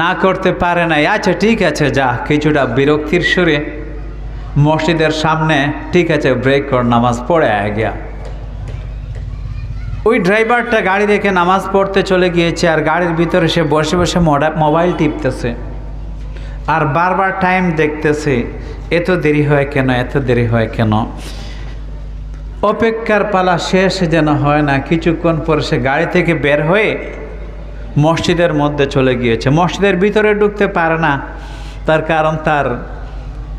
না করতে পারে নাই। আচ্ছা ঠিক আছে, যা, কিছুটা বিরক্তির সুরে মসজিদের সামনে, ঠিক আছে ব্রেক কর, নামাজ পড়ে আয় গিয়া। ওই ড্রাইভারটা গাড়ি রেখে নামাজ পড়তে চলে গিয়েছে, আর গাড়ির ভিতরে সে বসে বসে মোবাইল টিপতেছে। আর বারবার টাইম দেখতেছে, এত দেরি হয় কেন, এত দেরি হয় কেন? অপেক্ষার পালা শেষ যেন হয় না, কিছুক্ষণ পরে সে গাড়ি থেকে বের হয়ে মসজিদের মধ্যে চলে গিয়েছে। মসজিদের ভিতরে ঢুকতে পারে না, তার কারণ তার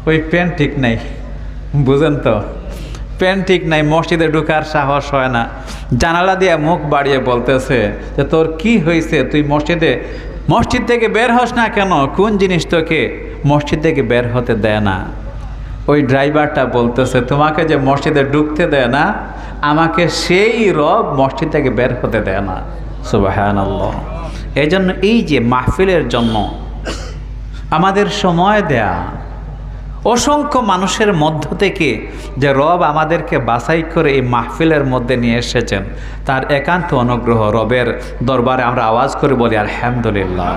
ওই প্যান্ট ঠিক নাই। বুঝেন তো? প্যান্ট ঠিক নাই, মসজিদে ঢুকার সাহস হয় না। জানালা দিয়ে মুখ বাড়িয়ে বলতেছে যে, তোর কি হয়েছে? তুই মসজিদে, মসজিদ থেকে বের হস না কেন? কোন জিনিস তোকে মসজিদ থেকে বের হতে দেয় না? ওই ড্রাইভারটা বলতেছে, তোমাকে যে মসজিদে ঢুকতে দেয় না, আমাকে সেই রব মসজিদ থেকে বের হতে দেয় না। সুবাহান এই জন্য এই যে মাহফিলের জন্য আমাদের সময় দেয়া, অসংখ্য মানুষের মধ্য থেকে যে রব আমাদেরকে বাছাই করে এই মাহফিলের মধ্যে নিয়ে এসেছেন, তার একান্ত অনুগ্রহ রবের দরবারে আমরা আওয়াজ করে বলি আর আলহামদুলিল্লাহ।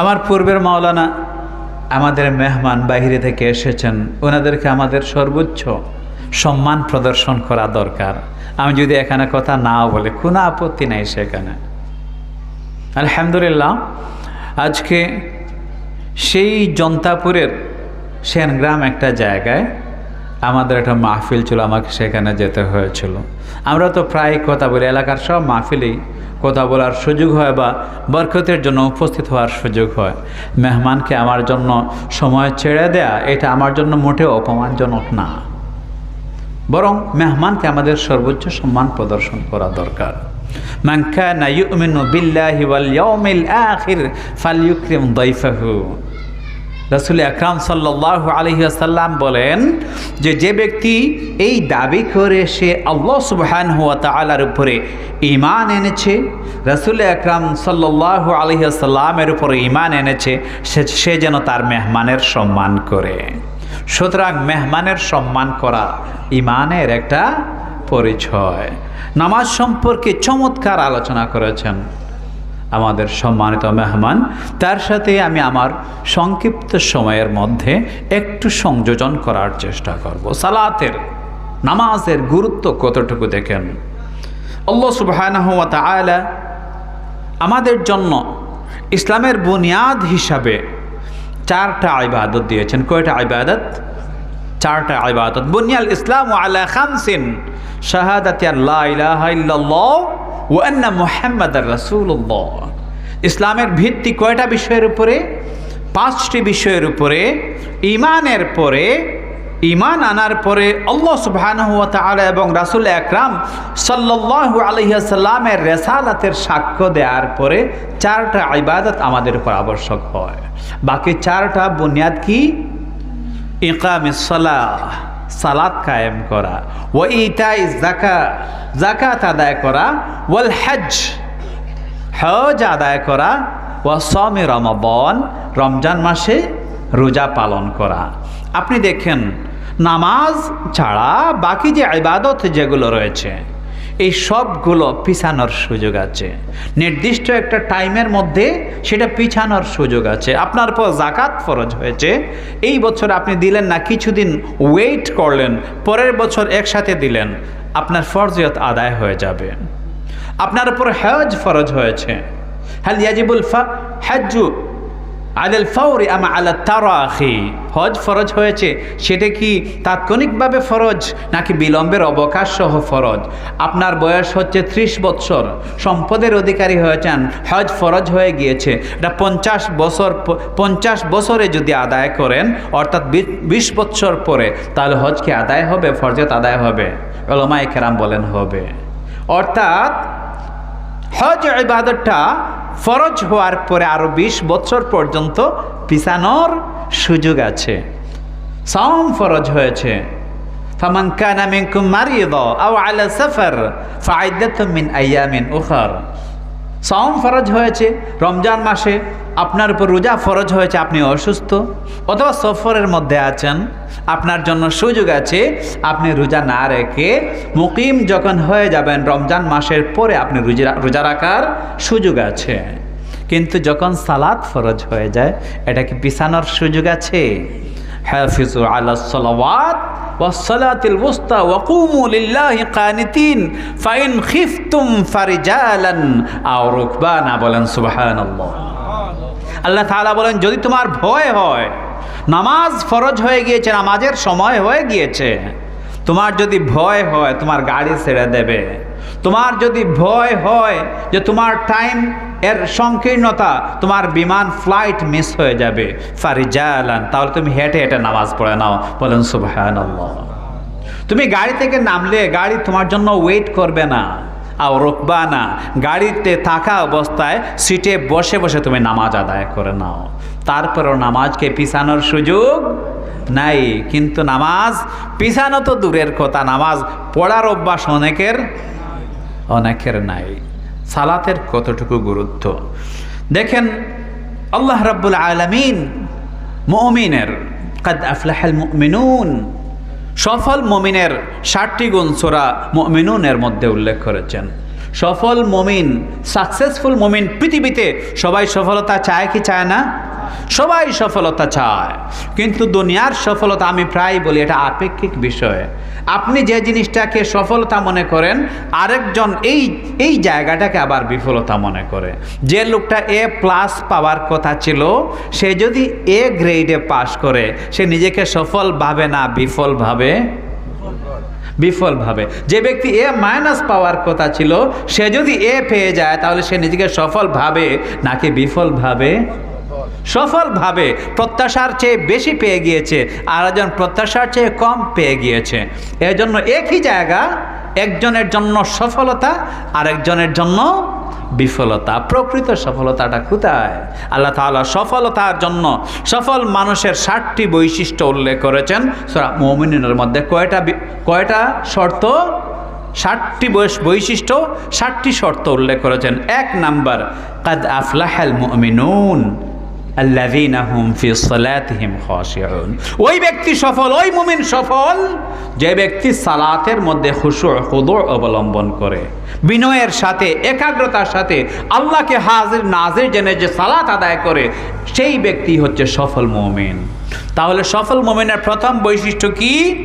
আমার পূর্বের মাওলানা আমাদের মেহমান বাহিরে থেকে এসেছেন, ওনাদেরকে আমাদের সর্বোচ্চ সম্মান প্রদর্শন করা দরকার। আমি যদি এখানে কথা নাও বলে, কোনো আপত্তি নাই সেখানে। আলহামদুলিল্লাহ, আজকে সেই জন্তাপুরের সেনগ্রাম একটা জায়গায় আমাদের একটা মাহফিল ছিল, আমাকে সেখানে যেতে হয়েছিল। আমরা তো প্রায় কথা বলি, এলাকার সব মাহফিলেই কথা বলার সুযোগ হয় বা বরকতের জন্য উপস্থিত হওয়ার সুযোগ হয়। মেহমানকে আমার জন্য সময় ছেড়ে দেয়া, এটা আমার জন্য মোটেও অপমানজনক না। বরং মেহমানকে আমাদের সর্বোচ্চ সম্মান প্রদর্শন করা দরকার। রাসূল আকরাম সাল্লাল্লাহু আলাইহি ওয়াসাল্লাম বলেন যে যে ব্যক্তি এই দাবি করে সে আল্লাহ সুবহানাহু ওয়া তাআলার উপরে ঈমান এনেছে, রাসূল আকরাম সাল্লাল্লাহু আলাইহি ওয়াসাল্লামের উপরে ইমান এনেছে সে যেন তার মেহমানের সম্মান করে। সুতরাং মেহমানের সম্মান করা ইমানের একটা পরিচয়। নামাজ সম্পর্কে চমৎকার আলোচনা করেছেন আমাদের সম্মানিত মেহমান। তার সাথে আমি আমার সংক্ষিপ্ত সময়ের মধ্যে একটু সংযোজন করার চেষ্টা করব। সালাতের নামাজের গুরুত্ব কতটুকু দেখেন? আল্লাহ সুবহানাহু ওয়া তাআলা আমাদের জন্য ইসলামের বুনিয়াদ হিসাবে চারটা ইবাদত দিয়েছেন। কয়টা আইবাদত চারটা আইবাদত বুনিয়াল ইসলাম আলা আল্লাহ ইলাহা ইল্লাল্লাহ ওয়া ইসলামের ভিত্তি কয়টা বিষয়ের উপরে? পাঁচটি বিষয়ের উপরে ইমানের পরে ইমান আনার পরে আল্লাহ সুবহানাহু ওয়া এবং রাসুল একরাম সাল্লাল্লাহু আলাইহি সাল্লামের রেসালাতের সাক্ষ্য দেওয়ার পরে চারটা ইবাদত আমাদের উপর আবশ্যক হয়। বাকি চারটা বুনিয়াদ কি? ইকামিস সালাহ, সালাত কায়েম করা ও ইতাই জাকা জাকাত আদায় করা, ওয়াল হজ হজ আদায় করা ও সমি রমবন রমজান মাসে রোজা পালন করা। আপনি দেখেন নামাজ ছাড়া বাকি যে ইবাদত যেগুলো রয়েছে, এই সবগুলো পিছানোর সুযোগ আছে। নির্দিষ্ট একটা টাইমের মধ্যে সেটা পিছানোর সুযোগ আছে। আপনার পর জাকাত ফরজ হয়েছে। এই বছর আপনি দিলেন না, কিছুদিন ওয়েট করলেন, পরের বছর একসাথে দিলেন, আপনার ফরজিয়ত আদায় হয়ে যাবে। আপনার উপর হজ ফরজ হয়েছে। হাল ইয়াজিবুল ফা হাজ্জু আলাল ফাউরি আমা আলা তারাখি? হজ ফরজ হয়েছে, সেটা কি তাৎক্ষণিকভাবে ফরজ নাকি বিলম্বের অবকাশ সহ ফরজ? আপনার বয়স হচ্ছে ত্রিশ বৎসর, সম্পদের অধিকারী হয়েছেন, হজ ফরজ হয়ে গিয়েছে। এটা পঞ্চাশ বছর পঞ্চাশ বছরে যদি আদায় করেন, অর্থাৎ বিশ বৎসর পরে, তাহলে হজ কি আদায় হবে, ফরজত আদায় হবে? ওলামায়ে কেরাম বলেন হবে। অর্থাৎ হজ ইবাদতটা ফরজ হওয়ার পরে আরও বিশ বছর পর্যন্ত পিছানোর সুযোগ আছে। সাওম ফরজ হয়েছে। ফামান কানা মিনকুম মারিদ আও আলা সফর, ফাইদাতুম মিন আইয়ামিন উখর। সাওম ফরজ হয়েছে, রমজান মাসে আপনার উপর রোজা ফরজ হয়েছে, আপনি অসুস্থ অথবা সফরের মধ্যে আছেন, আপনার জন্য সুযোগ আছে, আপনি রোজা না রেখে মুকিম যখন হয়ে যাবেন, রমজান মাসের পরে আপনি রোজা রাখার সুযোগ আছে। কিন্তু যখন সালাত ফরজ হয়ে যায়, এটা কি পিছানোর সুযোগ আছে? হাফিজু আলা সালাওয়াত والصلاة الوسطى وقوموا لله قانتين فإن خفتم فرجالا أو ركبانا বলেন সুবহানাল্লাহ আল্লাহ তাআলা বলেন যদি তোমার ভয় হয় নামাজ ফরজ হয়ে গিয়েছে নামাজের সময় হয়ে গিয়েছে তোমার যদি ভয় হয় তোমার গাড়ি ছেড়ে দেবে তোমার যদি ভয় হয় যে তোমার টাইম এর সংকীর্ণতা, তোমার বিমান ফ্লাইট মিস হয়ে যাবে। ফারিজালান, তাহলে তুমি হেঁটে হেঁটে নামাজ পড়ে নাও। বলেন, সুবহানাল্লাহ। তুমি গাড়ি থেকে নামলে গাড়ি তোমার জন্য ওয়েট করবে না। আর রোকবা না। গাড়িতে থাকা অবস্থায় সিটে বসে বসে তুমি নামাজ আদায় করে নাও। তারপরেও নামাজকে পিছানোর সুযোগ নাই। কিন্তু নামাজ পিছানো তো দূরের কথা। নামাজ পড়ার অভ্যাস অনেকের অনেকের নাই। সালাতের কতটুকু গুরুত্ব? দেখেন, আল্লাহ রাব্বুল আলমিন মমিনের, কাদ আফলাহাল মিনুন সফল মমিনের ষাটটি গুণ সোরা মমিনুনের মধ্যে উল্লেখ করেছেন। সফল মমিন সাকসেসফুল মমিন পৃথিবীতে সবাই সফলতা চায় কি চায় না? সবাই সফলতা চায়। কিন্তু দুনিয়ার সফলতা আমি প্রায় বলি, এটা আপেক্ষিক বিষয়। আপনি যে জিনিসটাকে সফলতা মনে করেন, আরেকজন এই এই জায়গাটাকে আবার বিফলতা মনে করে। যে লোকটা এ প্লাস পাওয়ার কথা ছিল, সে যদি এ গ্রেডে পাশ করে, সে নিজেকে সফল ভাবে না, বিফল ভাবে বিফল ভাবে যে ব্যক্তি এ মাইনাস পাওয়ার কথা ছিল, সে যদি এ পেয়ে যায়, তাহলে সে নিজেকে সফল ভাবে, নাকি বিফল ভাবে সফল ভাবে প্রত্যাশার চেয়ে বেশি পেয়ে গিয়েছে, আর একজন প্রত্যাশার চেয়ে কম পেয়ে গিয়েছে। এর জন্য একই জায়গা একজনের জন্য সফলতা, আরেকজনের জন্য বিফলতা। প্রকৃত সফলতাটা কোথায়? আল্লাহ তাআলা সফলতার জন্য সফল মানুষের ষাটটি বৈশিষ্ট্য উল্লেখ করেছেন। সূরা মুমিনের মধ্যে কয়টা কয়টা শর্ত? ষাটটি বৈশিষ্ট্য ষাটটি শর্ত উল্লেখ করেছেন। এক নাম্বার, কাদ আফলাহাল মুমিনুন। ওই ব্যক্তি সফল, ওই মুমিন সফল, যে ব্যক্তি সালাতের মধ্যে খুশু, খুদু অবলম্বন করে। বিনয়ের সাথে, একাগ্রতার সাথে আল্লাহকে হাজির, নাজির জেনে যে সালাত আদায় করে, সেই ব্যক্তি হচ্ছে সফল মুমিন। তাহলে সফল মুমিনের প্রথম বৈশিষ্ট্য কি?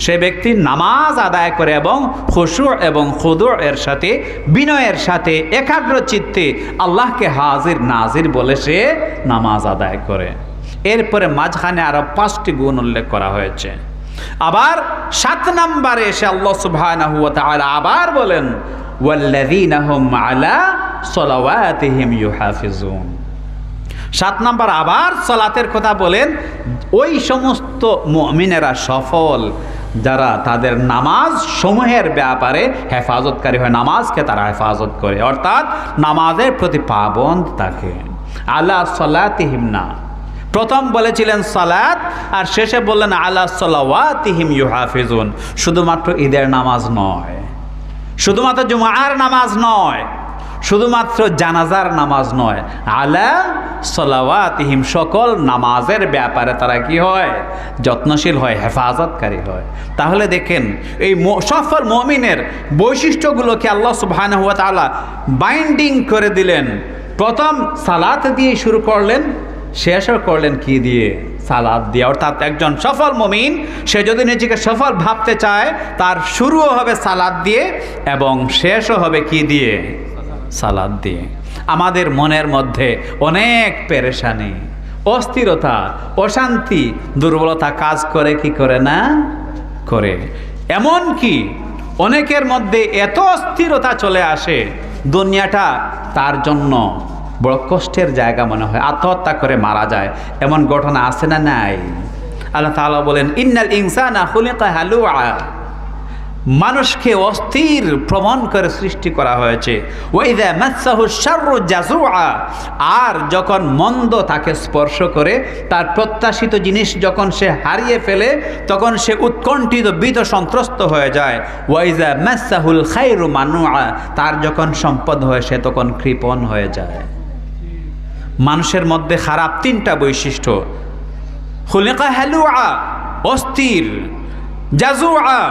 সে ব্যক্তি নামাজ আদায় করে এবং খুশু এবং খুদুর এর সাথে, বিনয়ের সাথে, একাগ্র চিত্তে আল্লাহকে হাজির, নাজির বলে সে নামাজ আদায় করে। এরপরে মাঝখানে আরও পাঁচটি গুণ উল্লেখ করা হয়েছে। আবার সাত নম্বরে এসে আল্লাহ তাআলা আবার বলেন, ওয়াল্লাযীনা হুম আলা সলাওয়াতিহিম ইউহাফিজুন। সাত নাম্বার আবার সলাতের কথা বলেন, ওই সমস্ত মমিনেরা সফল, যারা তাদের নামাজ সমূহের ব্যাপারে হেফাজতকারী হয়, নামাজকে তারা হেফাজত করে, অর্থাৎ নামাজের প্রতি পাবন্দ থাকে। আল্লাহ সলাতিহিম না। প্রথম বলেছিলেন সালাত, আর শেষে বললেন আল্লাহ সলাওয়াতিহিম ইউহাফিজুন। শুধুমাত্র ঈদের নামাজ নয়, শুধুমাত্র জুমার নামাজ নয় শুধুমাত্র জানাজার নামাজ নয়, আলা সলাওয়াতিহিম, সকল নামাজের ব্যাপারে তারা কি হয়? যত্নশীল হয়, হেফাজতকারী হয়। তাহলে দেখেন, এই সফল মমিনের বৈশিষ্ট্যগুলোকে আল্লাহ সুবহানাহু ওয়া তাআলা বাইন্ডিং করে দিলেন। প্রথম সালাত দিয়ে শুরু করলেন শেষও করলেন কি দিয়ে? সালাদ দিয়ে। অর্থাৎ একজন সফল মমিন, সে যদি নিজেকে সফল ভাবতে চায়, তার শুরুও হবে সালাদ দিয়ে এবং শেষও হবে কি দিয়ে? সালাদ দিয়ে। আমাদের মনের মধ্যে অনেক পেরেশানি, অস্থিরতা, অশান্তি, দুর্বলতা কাজ করে কি করে না? করে। এমন কি অনেকের মধ্যে এত অস্থিরতা চলে আসে, দুনিয়াটা তার জন্য বড় কষ্টের জায়গা মনে হয়, আত্মহত্যা করে মারা যায়। এমন ঘটনা আছে না নাই? আল্লাহ তাআলা বলেন, ইন্নাল ইনসানা খুলিকা হালুআ মানুষকে অস্থির প্রমাণ করে সৃষ্টি করা হয়েছে। আর যখন মন্দ তাকে স্পর্শ করে, তার প্রত্যাশিত জিনিস যখন সে হারিয়ে ফেলে, তখন সে উৎকণ্ঠিত, ভীত, সন্ত্রস্ত হয়ে যায়। ওয়াইজা মাসাহুল খাইরু মানুআ, তার যখন সম্পদ হয়, সে তখন কৃপণ হয়ে যায়। মানুষের মধ্যে খারাপ তিনটা বৈশিষ্ট্য। খুলিকা হ্যালুআ অস্থির। জাজুআ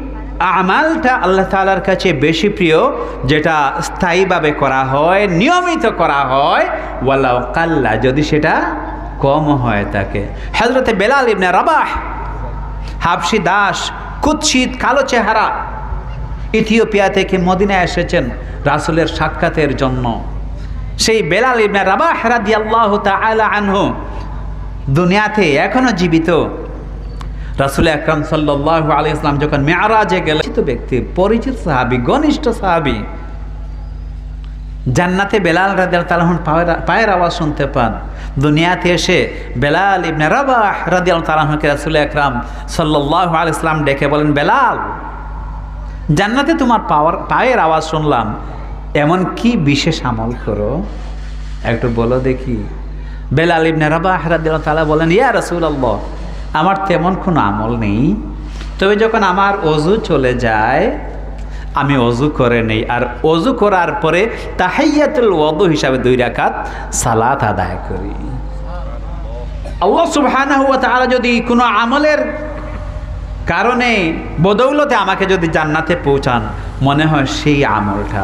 আমালটা আল্লাহ তাআলার কাছে বেশি প্রিয়, যেটা স্থায়ীভাবে করা হয়, নিয়মিত করা হয়, ওয়ালাউ কাল্লা, যদি সেটা কম হয় তাকে। হযরতে বেলাল ইবনে রাবাহ, হাফসি দাস, কুৎসিত, কালো চেহারা, ইথিওপিয়া থেকে মদিনায় এসেছেন রাসুলের সাক্ষাতের জন্য। সেই বেলাল ইবনে রাবাহ রাদিয়াল্লাহু তাআলা আনহু দুনিয়াতে এখনও জীবিত। রাসুল আকরাম সাল্লাল্লাহু আলাইহি ইসলাম যখন মেয়ারাজে গেলেন ব্যক্তি, পরিচিত সাহাবী, ঘনিষ্ঠ সাহাবী, জান্নাতে বেলাল রাদিয়াল তালাহন পায়ের আওয়াজ শুনতে পান। দুনিয়াতে এসে বেলাল ইবনে রাবাহ রাদিয়াল তালাহনকে রাসুল আকরাম সাল্লাল্লাহু আলাইহি ইসলাম ডেকে বলেন, বেলাল, জান্নাতে তোমার পাওয়ার, পায়ের আওয়াজ শুনলাম। এমন কি বিশেষ আমল করো? একটু বলো দেখি। বেলাল ইবনে রাবাহ রাদিয়াল তালা বলেন, ইয়া রাসূলুল্লাহ আমার তেমন কোনো আমল নেই। তবে যখন আমার অজু চলে যায়, আমি অজু করে নেই। আর অজু করার পরে তাহাইয়াতুল ওদু হিসাবে দুই রাকাত সালাত আদায় করি। আল্লাহ সুবহানাহু ওয়া তাআলা যদি কোনো আমলের কারণে বদৌলতে আমাকে যদি জান্নাতে পৌঁছান, মনে হয় সেই আমলটা।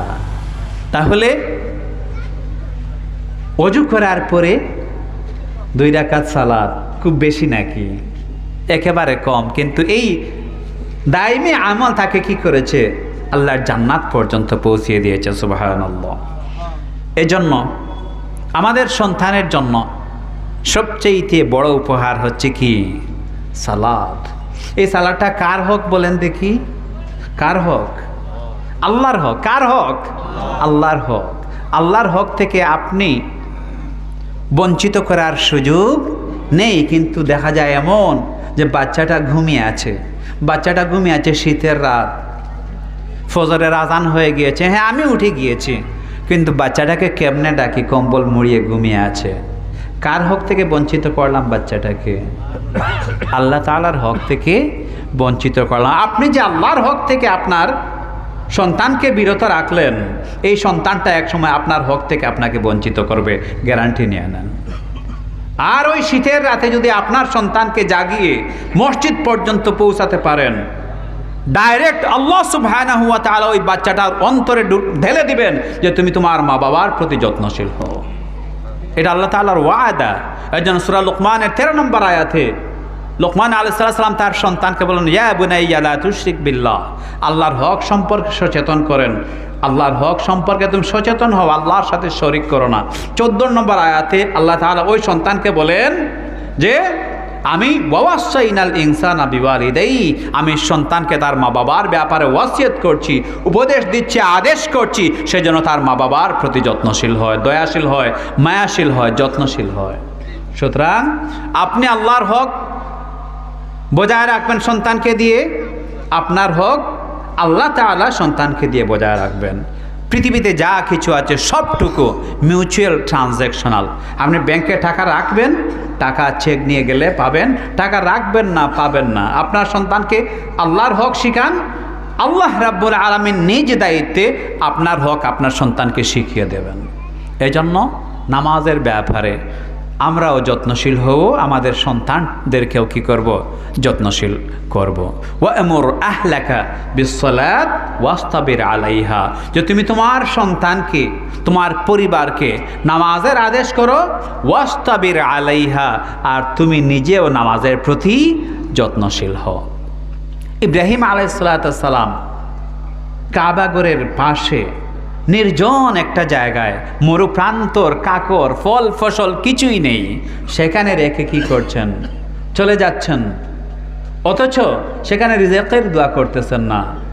তাহলে অজু করার পরে দুই রাকাত সালাত, খুব বেশি নাকি? একেবারে কম। কিন্তু এই দাইমি আমল তাকে কি করেছে? আল্লাহর জান্নাত পর্যন্ত পৌঁছিয়ে দিয়েছে সুবাহান্লাহ এজন্য আমাদের সন্তানের জন্য সবচেয়ে বড় উপহার হচ্ছে কি? সালাদ। এই সালাদটা কার হক বলেন দেখি? কার হক? আল্লাহর হক। কার হক? আল্লাহর হক। আল্লাহর হক থেকে আপনি বঞ্চিত করার সুযোগ নেই, কিন্তু দেখা যায় এমন যে বাচ্চাটা ঘুমিয়ে আছে। বাচ্চাটা ঘুমিয়ে আছে শীতের রাত। ফজরের আজান হয়ে গিয়েছে। হ্যাঁ আমি উঠে গিয়েছি। কিন্তু বাচ্চাটাকে কেমনে ডাকি? কম্বল মুড়িয়ে ঘুমিয়ে আছে। কার হক থেকে বঞ্চিত করলাম বাচ্চাটাকে? আল্লাহ তালার হক থেকে বঞ্চিত করলাম। আপনি যে আল্লাহর হক থেকে আপনার সন্তানকে বিরত রাখলেন, এই সন্তানটা একসময় আপনার হক থেকে আপনাকে বঞ্চিত করবে। গ্যারান্টি নিয়ে নেন। আর ওই শীতের রাতে যদি আপনার সন্তানকে জাগিয়ে মসজিদ পর্যন্ত পৌঁছাতে পারেন ডাইরেক্ট আল্লাহ সুবহানাহু ওয়া তাআলা ওই বাচ্চাটার অন্তরে ঢেলে দিবেন যে তুমি তোমার মা বাবার প্রতি যত্নশীল হও। এটা আল্লাহ তাআলার ওয়াদা। একজন সূরা লোকমানের তেরো নম্বর আয়াতে লোকমান আলাইসাল্লাম তার সন্তানকে বলেন, ইয়া বুনাইয়া লা তুশরিক বিল্লাহ। আল্লাহর হক সম্পর্কে সচেতন করেন। আল্লাহর হক সম্পর্কে তুমি সচেতন হও, আল্লাহর সাথে শরিক করো না। চোদ্দ নম্বর আয়াতে আল্লাহ তাআলা ওই সন্তানকে বলেন যে, আমি ওয়াসাইনাল ইনসান আবিওয়ালিদাই আমি সন্তানকে তার মা বাবার ব্যাপারে ওয়াসিয়ত করছি, উপদেশ দিচ্ছি, আদেশ করছি সে সেজন্য তার মা বাবার প্রতি যত্নশীল হয়, দয়াশীল হয়, মায়াশীল হয়, যত্নশীল হয়। সুতরাং আপনি আল্লাহর হক বজায় রাখবেন সন্তানকে দিয়ে, আপনার হক আল্লাহ তালা সন্তানকে দিয়ে বজায় রাখবেন। পৃথিবীতে যা কিছু আছে সবটুকু মিউচুয়াল ট্রানজ্যাকশনাল আপনি ব্যাংকে টাকা রাখবেন, টাকা চেক নিয়ে গেলে পাবেন, টাকা রাখবেন না, পাবেন না। আপনার সন্তানকে আল্লাহর হক শিখান, আল্লাহ রাব্বুল আলমীর নিজ দায়িত্বে আপনার হক আপনার সন্তানকে শিখিয়ে দেবেন। এজন্য নামাজের ব্যাপারে আমরাও যত্নশীল হব, আমাদের সন্তানদেরকেও কি করব? যত্নশীল করব। এমর আহলাকা বিশ্বলাত ওয়াস্তাবির আলাইহা। যে তুমি তোমার সন্তানকে, তোমার পরিবারকে নামাজের আদেশ করো, ওয়াস্তাবির আলাইহা, আর তুমি নিজেও নামাজের প্রতি যত্নশীল হও। ইব্রাহিম আলাইসালাম কাবাগরের পাশে নির্জন একটা জায়গায়, মরুপ্রান্তর, কাকর, ফল, ফসল কিছুই নেই। সেখানে রেখে কি করছেন? চলে যাচ্ছেন। অথচ সেখানে রিজেকের দোয়া করতেছেন না।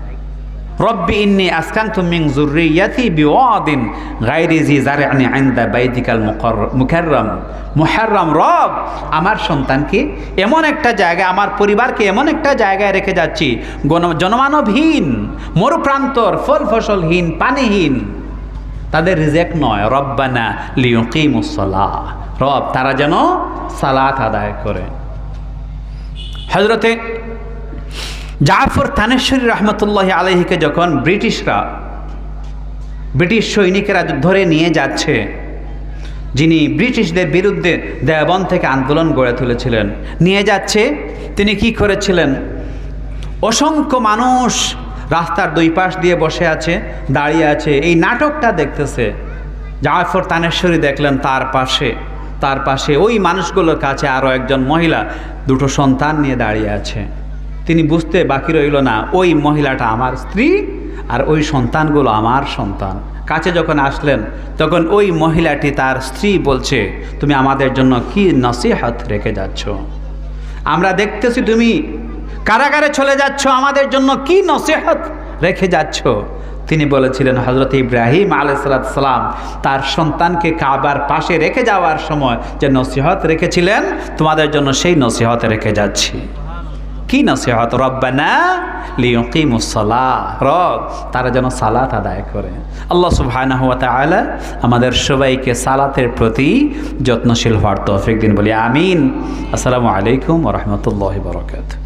রব্বি ইন্নি আসকান্তু মিন যুররিয়াতি বিওয়াদিন। গায়রি জি জারআনি ইনদা বাইতিকাল মুকাররম। মুহাররম রব, আমার সন্তানকে এমন একটা জায়গায়, আমার পরিবারকে এমন একটা জায়গায় রেখে যাচ্ছি। জনমানবহীন, মরুপ্রান্তর, ফল ফসলহীন, পানিহীন। তাদের রিজেক নয়। রব্বানা লিউকিমুসসালাহ রব, তারা যেন সালাত আদায় করে। হজরতে জাফর থানেশ্বরী রহমতুল্লাহ আলহিকে যখন ব্রিটিশরা, ব্রিটিশ সৈনিকেরা ধরে নিয়ে যাচ্ছে, যিনি ব্রিটিশদের বিরুদ্ধে দেওবন থেকে আন্দোলন গড়ে তুলেছিলেন, নিয়ে যাচ্ছে, তিনি কি করেছিলেন? অসংখ্য মানুষ রাস্তার দুই পাশ দিয়ে বসে আছে, দাঁড়িয়ে আছে, এই নাটকটা দেখতেছে। জাফর তানেশ্বরী দেখলেন তার পাশে তার পাশে ওই মানুষগুলোর কাছে আরও একজন মহিলা, দুটো সন্তান নিয়ে দাঁড়িয়ে আছে। তিনি বুঝতে বাকি রইল না, ওই মহিলাটা আমার স্ত্রী আর ওই সন্তানগুলো আমার সন্তান। কাছে যখন আসলেন, তখন ওই মহিলাটি তার স্ত্রী বলছে, তুমি আমাদের জন্য কি নসিহত রেখে যাচ্ছ? আমরা দেখতেছি তুমি কারাগারে চলে যাচ্ছ, আমাদের জন্য কি নসিহত রেখে যাচ্ছ? তিনি বলেছিলেন হজরত ইব্রাহিম আলাইসালাম তার সন্তানকে কাবার পাশে রেখে যাওয়ার সময় যে নসিহত রেখেছিলেন, তোমাদের জন্য সেই নসিহত রেখে যাচ্ছি। কি নসিহত? রব্বানা লিউকিমুসলা রব, তারা যেন সালাত আদায় করে। আল্লাহ সুবাহ আমাদের সবাইকে সালাতের প্রতি যত্নশীল হওয়ার তৌফিক দিন বলি, আমিন। আসসালামু আলাইকুম ওয়া বারাকাতুহু।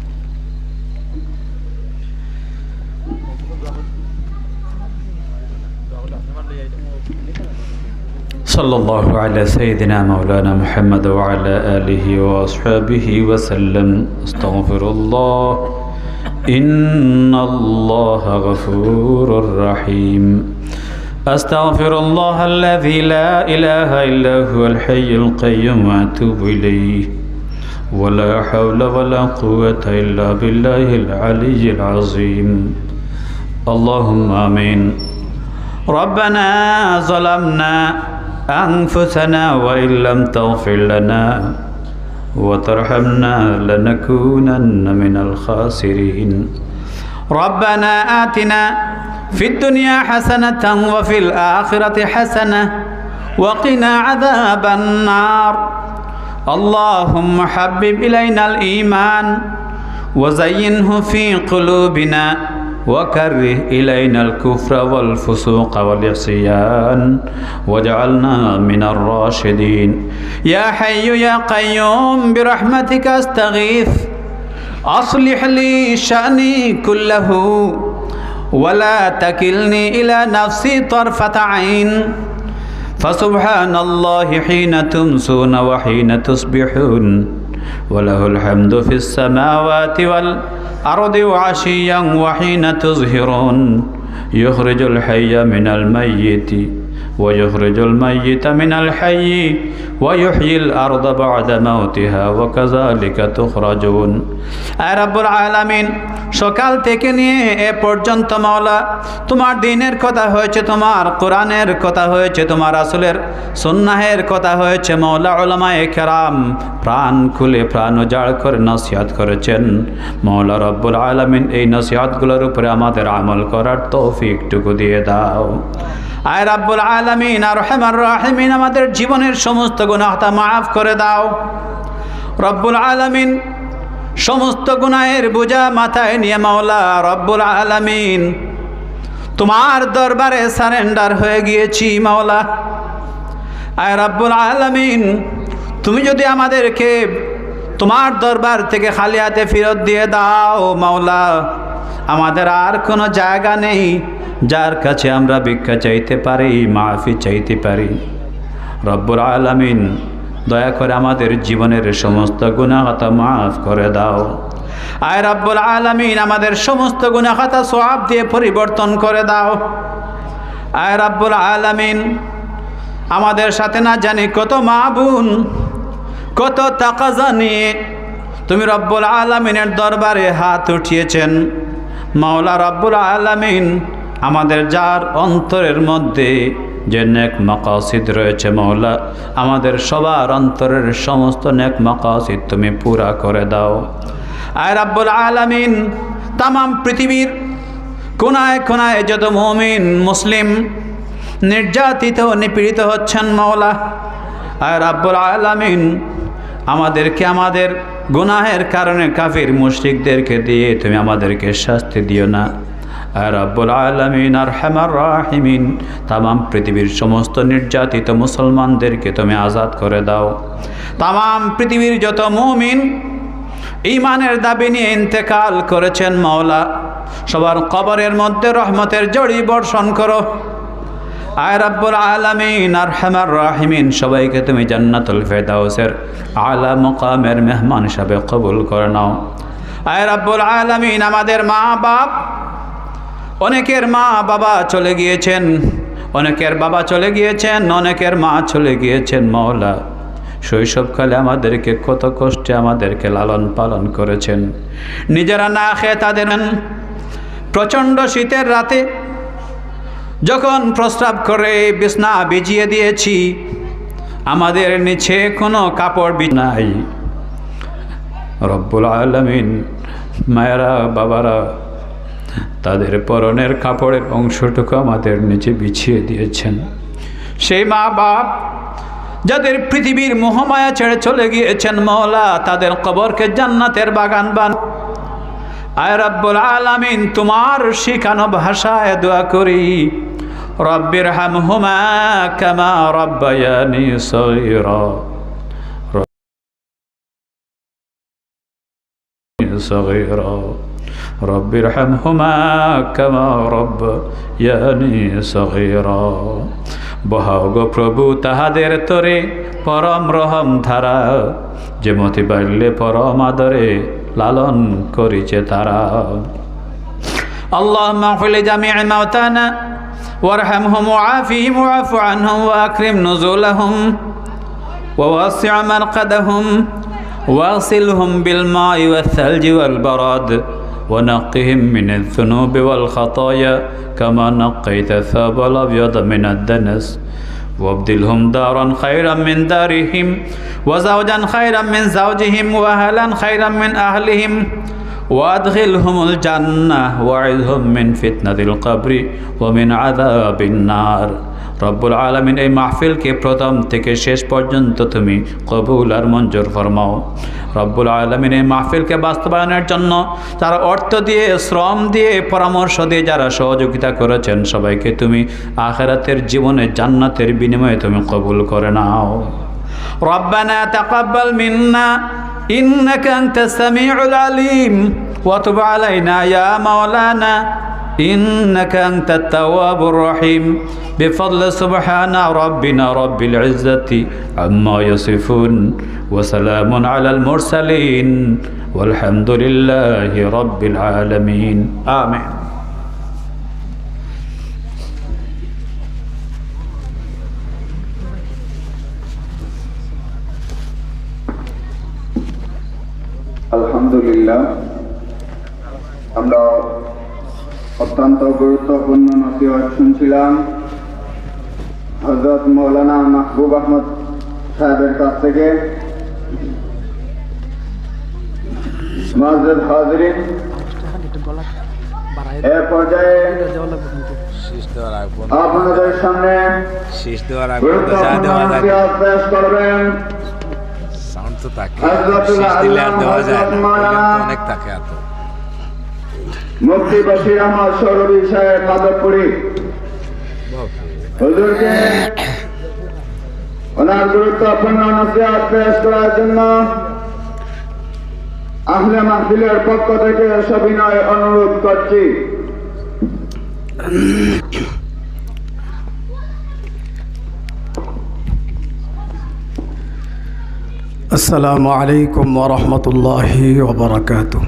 صلى الله على سيدنا مولانا محمد وعلى آله وأصحابه وسلم. أستغفر الله. إن الله غفور رحيم. أستغفر الله الذي لا إله إلا هو الحي القيوم وأتوب إليه. ولا حول ولا قوة إلا بالله العلي العظيم. اللهم آمين. ربنا ظلمنا أنفسنا وإن لم تغفر لنا وترحمنا لنكونن من الخاسرين. ربنا آتنا في الدنيا حسنة وفي الآخرة حسنة وقنا عذاب النار. اللهم حبب إلينا الإيمان وزينه في قلوبنا وكره إلينا الكفر والفسوق والعصيان واجعلنا من الراشدين. يا حي يا قيوم برحمتك أستغيث. أصلح لي شأني كله ولا تكلني إلى نفسي طرفة عين. فسبحان الله حين تمسون وحين تصبحون وله الحمد في السماوات والأرض وعشيا وحين تظهرون يخرج الحي من الميت. ويخرج الميت من الحي ويحيي الأرض بعد موتها وكذلك تخرجون আয় রব্বুল আলামিন সকাল থেকে নিয়ে এ পর্যন্ত মাওলা তোমার দিনের কথা হয়েছে তোমার কোরআনের কথা হয়েছে তোমার আসলের সন্ন্যাহের কথা হয়েছে মৌলা ওলামায়ে কেরাম প্রাণ খুলে প্রাণ উজাড় করে নসিহত করেছেন মৌলা রব্বুল আলামিন এই নসিহতগুলোর উপরে আমাদের আমল করার তৌফিকটুকু দিয়ে দাও আয় রাব্বুল আলামিন আর রহমান রাহিমিন আমাদের জীবনের সমস্ত গুনাহতা মাফ করে দাও। রব্বুল আলামিন, সমস্ত গুনাহের বোঝা মাথায় নিয়ে মাওলা রব্বুল আলামিন, তোমার দরবারে সারেন্ডার হয়ে গিয়েছি মাওলা। আয় রাব্বুল আলমিন, তুমি যদি আমাদেরকে তোমার দরবার থেকে খালি হাতে ফেরত দিয়ে দাও মাওলা, আমাদের আর কোনো জায়গা নেই। যার কাছে আমরা ভিক্ষা চাইতে পারি, মাফি চাইতে পারি। রব্বুর আলামিন, দয়া করে আমাদের জীবনের সমস্ত গুণাহতা মাফ করে দাও। আয় রব্বুল আলামিন, আমাদের সমস্ত গুণাহতা সোয়াব দিয়ে পরিবর্তন করে দাও। আয় রব্বুল আলামিন, আমাদের সাথে না জানি কত মা বোন, কত তাকাজা জানি তুমি রব্বুল আলমিনের দরবারে হাত উঠিয়েছেন। মাওলা রব্বুল আলমিন আমাদের যার অন্তরের মধ্যে যে নেক মকাসিদ রয়েছে মৌলা, আমাদের সবার অন্তরের সমস্ত নেক মকাসিদ তুমি পুরা করে দাও। আয় রাব্বুল আলামিন, তামাম পৃথিবীর কোনায় কোনায় যত মমিন, মুসলিম, নির্যাতিত, নিপীড়িত হচ্ছেন মৌলা, আয় রাব্বুল আলামিন, আমাদেরকে আমাদের গুনাহের কারণে কাফির মুশরিকদেরকে দিয়ে তুমি আমাদেরকে শাস্তি দিও না। রব্বুল আলমিন আর হেমার রাহিমিন। তামাম পৃথিবীর সমস্ত নির্যাতিত মুসলমানদেরকে তুমি আজাদ করে দাও। তামাম পৃথিবীর যত মুমিন ইমানের দাবি নিয়ে ইন্তেকাল করেছেন মাওলা, সবার কবরের মধ্যে রহমতের জড়ি বর্ষণ করো। আয় রাব্বুল আলামিন আর হেমার রাহিমিন, সবাইকে তুমি জান্নাতুল ফেদাউসের আলা মুকামের মেহমান হিসাবে কবুল করে নাও। আয় রাব্বুল আলামিন, আমাদের মা বাপ অনেকের মা বাবা চলে গিয়েছেন, অনেকের বাবা চলে গিয়েছেন, অনেকের মা চলে গিয়েছেন মওলা। শৈশবকালে আমাদেরকে কত কষ্টে আমাদেরকে লালন পালন করেছেন। নিজেরা না খেয়ে তাদের প্রচণ্ড শীতের রাতে যখন প্রস্রাব করে বিছনা বিজিয়ে দিয়েছি, আমাদের নিচে কোনো কাপড় বি নাই। রব্বুল আলমিন, মায়েরা, বাবারা তাদের পরনের কাপড়ের অংশটুকু আমাদের নিচে বিছিয়ে দিয়েছেন সেই মা বাপ যাদের পৃথিবীর মোহমায়া ছেড়ে চলে গিয়েছেন মৌলা তাদের কবরকে জান্নাতের বাগান বান আয় রব্বুল আলামিন তোমার শিখানো ভাষায় দোয়া করি রব্বির হামহুমা কামা রব্বায়ানি সগীরা صغيرا رب ارحمهما كما ربياني صغيرا বহাগ প্রভু তাহাদের তরে পরম রহম ধারা যে মতি বাড়লে পরম আদরে লালন করিছে তারা اللهم اغفر لجميع موتانا وارحمهم وعافهم واعف عنهم واكرم نزولهم ووسع مرقدهم واغسلهم بالماء والثلج والبرد ونقهم من الذنوب والخطايا كما نقيت الثوب الأبيض من الدنس. وابدلهم دارا خيرا من دارهم وزوجا خيرا من زوجهم وأهلا خيرا من أهلهم. وأدخلهم الجنة وعذهم من فتنة القبر ومن عذاب النار. রব্বুল আলমিন এই মাহফিলকে প্রথম থেকে শেষ পর্যন্ত তুমি কবুল আর মঞ্জুর ফরমাও রব্বুল আলমিন এই মাহফিলকে বাস্তবায়নের জন্য তারা অর্থ দিয়ে শ্রম দিয়ে পরামর্শ দিয়ে যারা সহযোগিতা করেছেন সবাইকে তুমি আখেরাতের জীবনে জান্নাতের বিনিময়ে তুমি কবুল করে নাও ربنا تقبل منا إنك أنت السميع العليم وتب علينا يا مولانا إنك أنت التواب الرحيم بفضل سبحان ربنا رب العزة عما يصفون وسلام على المرسلين والحمد لله رب العالمين آمين আলহামদুলিল্লাহ আমরা অত্যন্ত গুরুত্বপূর্ণ নসিহত শুনছিলাম। হজরত মৌলানা মাহবুব আহমদ সাহেবের কাছ থেকে। মসজিদ হাজরিন। এ পর্যায়ে আপনাদের সামনে পেশ করবেন। সাউন্ড তো থাকে দিলে আর দেওয়া যায় না। আল্লাহ মাওলানা। ভলিউম তো অনেক থাকে মুক্তি বশির আমার সৌরভী সাহেব মাধবপুরী। হুজুরকে ওনার গুরুত্বপূর্ণ নসিহাত পেশ করার জন্য আহলে মাহফিলের পক্ষ থেকে সবিনয় অনুরোধ করছি। আসসালামু আলাইকুম ওয়া রাহমাতুল্লাহি ওয়া বারাকাতুহু।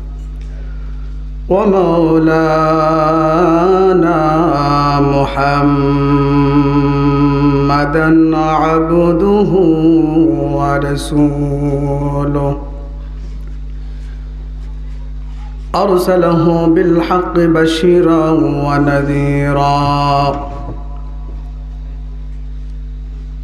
ومولانا محمدا عبده ورسوله. أرسله بالحق بشيرا ونذيرا.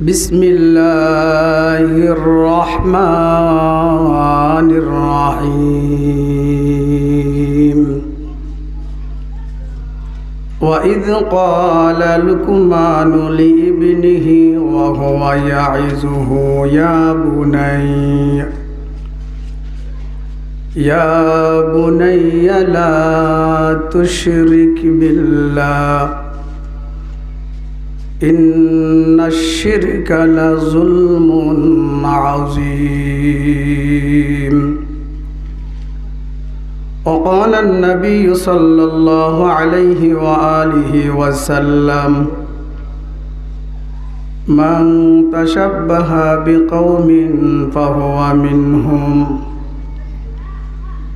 بسم الله الرحمن الرحيم. وإذ قال لقمان لابنه وهو يعزه يا بني يا بني لا تشرك بالله. إن الشرك لظلم عظيم وقال النبي صلى الله عليه وآله وسلم من تشبه بقوم فهو منهم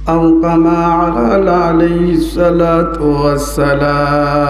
أو كما قال عليه الصلاة والسلام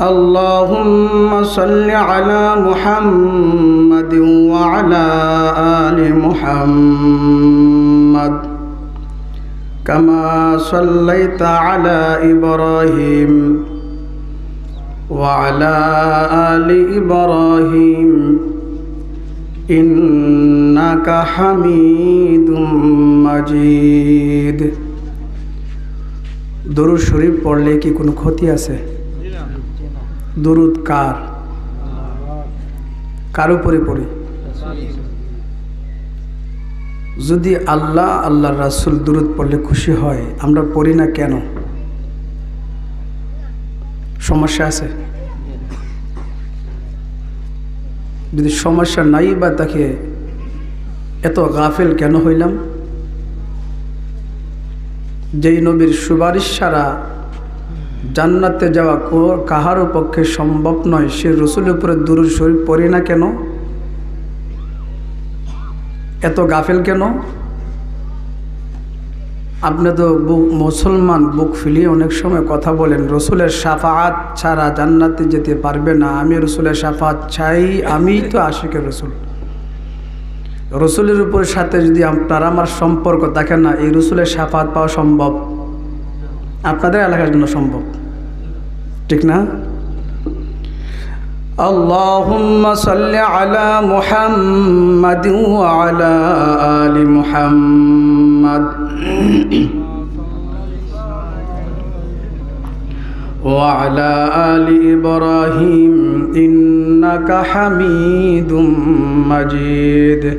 اللهم صل على محمد وعلى آل محمد كما صليت على إبراهيم وعلى آل إبراهيم إنك حميد مجيد দরুদ শরীফ পড়লে কি কোনো ক্ষতি আছে দরুদ কার? কার উপরে পড়ি? যদি আল্লাহ আল্লাহ রাসুল দরুদ পড়লে খুশি হয়, আমরা পড়ি না কেন? সমস্যা আছে? যদি সমস্যা নাই বা তাকে এত গাফেল কেন হইলাম? যেই নবীর সুপারিশ ছাড়া জান্নাতে যাওয়া কাহারও পক্ষে সম্ভব নয়। সে রসুলের উপরে দুরুদ শরীফ পড়ি না কেন? এত গাফেল কেন? আপনি তো মুসলমান বুক ফিলিয়ে অনেক সময় কথা বলেন, রসুলের সাফাত ছাড়া জান্নাতে যেতে পারবে না। আমি রসুলের সাফাত চাই, আমি তো আশিকের রসুল। রসুলের উপর সাথে যদি আপনার আমার সম্পর্ক থাকে না, এই রসুলের সাফাত পাওয়া সম্ভব। আপনাদের এলাকার জন্য সম্ভব ঠিক না اللهم صل على محمد وعلى آل محمد وعلى آل إبراهيم إنك حميد مجيد